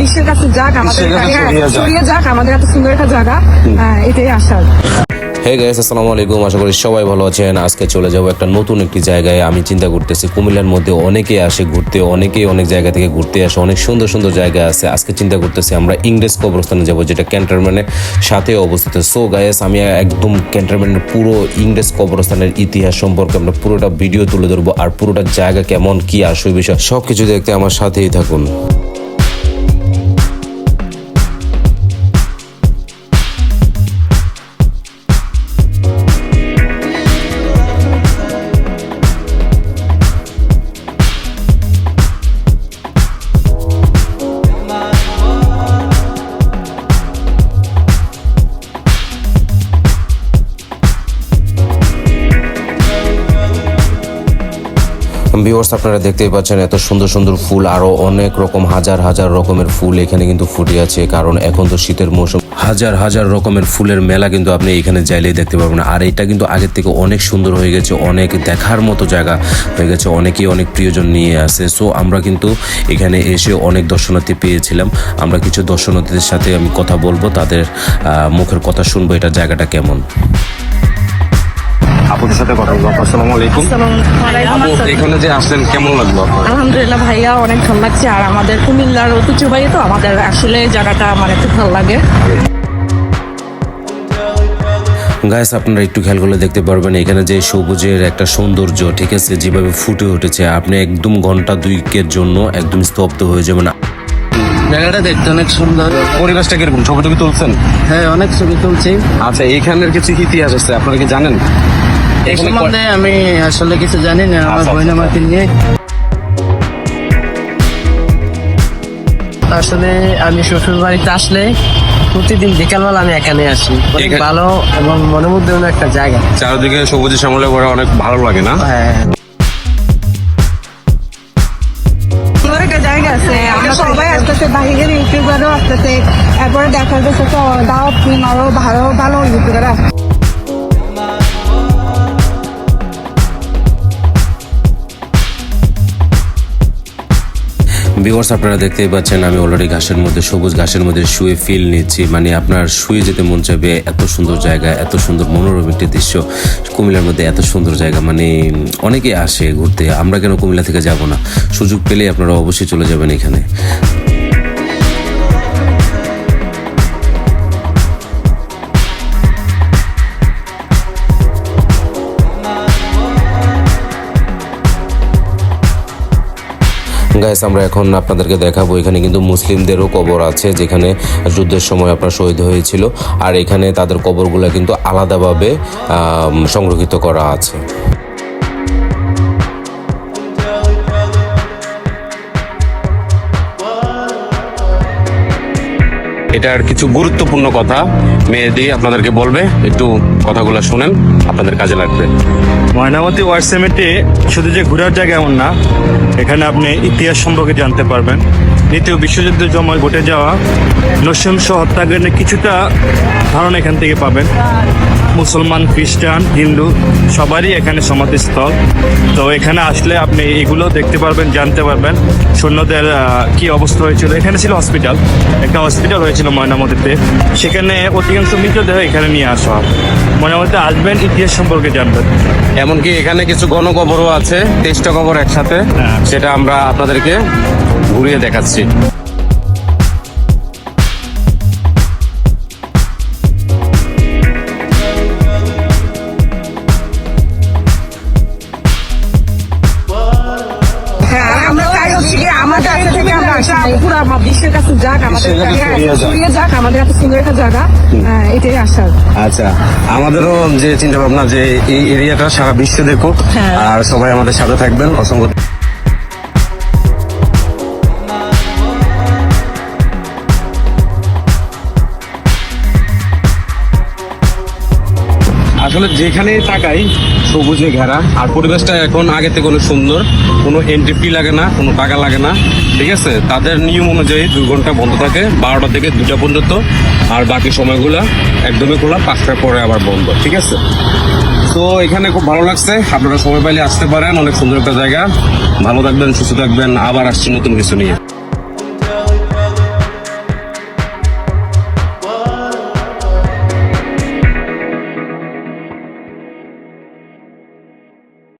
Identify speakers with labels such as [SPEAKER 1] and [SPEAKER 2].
[SPEAKER 1] বিশ্বের কাছে যাক আমাদের হ্যাঁ,
[SPEAKER 2] ছড়িয়ে যাক।
[SPEAKER 1] আমাদের এত সুন্দর একটা জায়গা। এটাই আশা।
[SPEAKER 2] হে গাইস আসসালামু আলাইকুম আশা করি সবাই ভালো আছেন। আজকে চলে যাব একটা নতুন একটি জায়গায়। আমি চিন্তা করতেছি কুমিল্লার মধ্যে অনেকে আসে ঘুরতে অনেকেই অনেক জায়গা থেকে ঘুরতে আসে অনেক সুন্দর সুন্দর জায়গা আছে। আজকে চিন্তা করতেছি আমরা ইংরেজ কবরস্থানে যাব যেটা ক্যান্টনমেন্টের সাথে অবস্থিত। সো গায়েস আমি একদম ক্যান্টনমেন্টের পুরো ইংরেজ কবরস্থানের ইতিহাস সম্পর্কে আমরা পুরোটা ভিডিও তুলে ধরবো আর পুরোটা জায়গা কেমন কি আসল বিষয় সব কিছু দেখতে আমার সাথেই থাকুন। ভিউয়ার্স আপনারা দেখতেই পাচ্ছেন এত সুন্দর সুন্দর ফুল, আরও অনেক রকম, হাজার হাজার রকমের ফুল এখানে কিন্তু ফুটে আছে। কারণ এখন তো শীতের মৌসুম, হাজার হাজার রকমের ফুলের মেলা কিন্তু আপনি এখানে চাইলেই দেখতে পারবেন। আর এটা কিন্তু আগের থেকে অনেক সুন্দর হয়ে গেছে, অনেক দেখার মতো জায়গা হয়ে গেছে, অনেকেই অনেক প্রিয়জন নিয়ে আসে। সো আমরা কিন্তু এখানে এসে অনেক দর্শনার্থী পেয়েছিলাম। আমরা কিছু দর্শনার্থীদের সাথে আমি কথা বলব, তাদের মুখের কথা শুনব, এটা জায়গাটা কেমন। আপুদের সাথে কথা বলব। আসসালামু আলাইকুম। আপু এখানে যে আসলেন কেমন লাগল
[SPEAKER 1] আলহামদুলিল্লাহ ভাইয়া অনেক ভালো লাগছে। আর আমাদের কুমিল্লার ঐতিহ্যবাহী তো আমাদের আসলে জায়গাটা আমার একটু ভালো লাগে।
[SPEAKER 2] গাইস আপনারা একটু খেয়াল করলে দেখতে পারবেন এখানে যে সবুজের একটা সৌন্দর্য ঠিক আছে যেভাবে ফুটে উঠেছে আপনি একদম ঘণ্টা দুইকের জন্য একদম স্তব্ধ হয়ে যাবেন।
[SPEAKER 3] জায়গাটা দেখতে অনেক সুন্দর।
[SPEAKER 2] পরিবেশটা কীরকম? ছবি টবি তুলছেন?
[SPEAKER 3] হ্যাঁ অনেক ছবি তুলছি।
[SPEAKER 2] আচ্ছা এখানের কিছু ইতিহাস আছে আপনারা কি জানেন?
[SPEAKER 3] সম্বন্ধে আমি আসলে কিছু জানি না আমার
[SPEAKER 2] আচ্ছা,
[SPEAKER 3] বোন
[SPEAKER 2] আচ্ছা।
[SPEAKER 3] আমাকে নিয়ে। আসলে আমি শ্বশুর বাড়িতে আসলে প্রতিদিন বিকালবেলা আমি এখানে আসি। অনেক ভালো এবং একটা জায়গা।
[SPEAKER 2] চারদিকে সবুজে শ্যামলে ভরা অনেক ভালো লাগে না?
[SPEAKER 3] হ্যাঁ।
[SPEAKER 1] জায়গা আছে আমরা সবাই আসতেছে বাহিরের ইউটিউবারও আসতেছে এরপরে দেখা যাচ্ছে তো টিম আরও ভালো ভালো ইউটিউবার আসছে
[SPEAKER 2] ভিউয়ার্স আপনারা দেখতেই পাচ্ছেন, আমি অলরেডি ঘাসের মধ্যে, সবুজ ঘাসের মধ্যে শুয়ে ফিল নিচ্ছি। মানে আপনার শুয়ে যেতে মন চাইবে এত সুন্দর জায়গা, এত সুন্দর মনোরম একটি দৃশ্য। কুমিল্লার মধ্যে এত সুন্দর জায়গা মানে অনেকে আসে ঘুরতে। আমরা কেন কুমিল্লা থেকে যাব না? সুযোগ পেলে আপনারা অবশ্যই চলে যাবেন এখানে। গাইস আমরা এখন আপনাদেরকে দেখাবো, এখানে কিন্তু মুসলিমদেরও কবর আছে, যেখানে যুদ্ধের সময় আপনার শহীদ হয়েছিল, আর এখানে তাদের কবরগুলো কিন্তু আলাদাভাবে সংরক্ষিত করা আছে। এটার কিছু গুরুত্বপূর্ণ কথা মেয়েদি আপনাদেরকে বলবে। একটু কথাগুলো শুনেন, আপনাদের কাজে লাগবে।
[SPEAKER 4] ময়নামতি ওয়ার্ড সেমেটে শুধু যে ঘোরার জায়গা এমন না, এখানে আপনি ইতিহাস সম্পর্কে জানতে পারবেন। দ্বিতীয় বিশ্বযুদ্ধের জমায় ঘটে যাওয়া নৃশংস হত্যাকাণ্ডের কিছুটা ধারণা এখান থেকে পাবেন। মুসলমান খ্রিস্টান হিন্দু সবারই এখানে সমাধিস্থল। তো এখানে আসলে আপনি এগুলো দেখতে পারবেন জানতে পারবেন। সৈন্যদের কি অবস্থা হয়েছিল। এখানে ছিল হসপিটাল একটা হসপিটাল হয়েছিল ময়নামতিতে। সেখানে অধিকাংশ মৃতদেহ এখানে নিয়ে আসা হয়। ময়নামতিতে আসবেন ইতিহাস সম্পর্কে জানবেন।
[SPEAKER 2] এমনকি এখানে কিছু গণকবরও আছে তেইশটা কবর একসাথে।
[SPEAKER 4] হ্যাঁ।
[SPEAKER 2] সেটা আমরা আপনাদেরকে ঘুরিয়ে দেখাচ্ছি।
[SPEAKER 1] পুরো বিশ্বের কাছে যাক আমাদের হ্যাঁ,
[SPEAKER 2] ছড়িয়ে যাক।
[SPEAKER 1] আমাদের এত সুন্দর একটা জায়গা এটাই আশা
[SPEAKER 2] আচ্ছা আমাদেরও যে চিন্তা ভাবনা যে এই এরিয়াটা সারা বিশ্বে দেখুক
[SPEAKER 1] হ্যাঁ।
[SPEAKER 2] আর সবাই আমাদের সাথে থাকবেন অসংখ্য আসলে যেখানে তাকাই, সবুজে ঘেরা। আর পরিবেশটা এখন আগে থেকে অনেক সুন্দর। কোনো এন্ট্রি ফি লাগে না, কোনো টাকা লাগে না। ঠিক আছে? তাদের নিয়ম অনুযায়ী দুই ঘণ্টা বন্ধ থাকে, বারোটা থেকে দুটা পর্যন্ত। আর বাকি সময়গুলো একদমই খোলা, পাঁচটার পরে আবার বন্ধ। ঠিক আছে? তো এখানে খুব ভালো লাগছে। আপনারা সময় পাইলে আসতে পারেন। অনেক সুন্দর একটা জায়গা। ভালো থাকবেন, সুস্থ থাকবেন। আবার আসছি নতুন কিছু নিয়ে।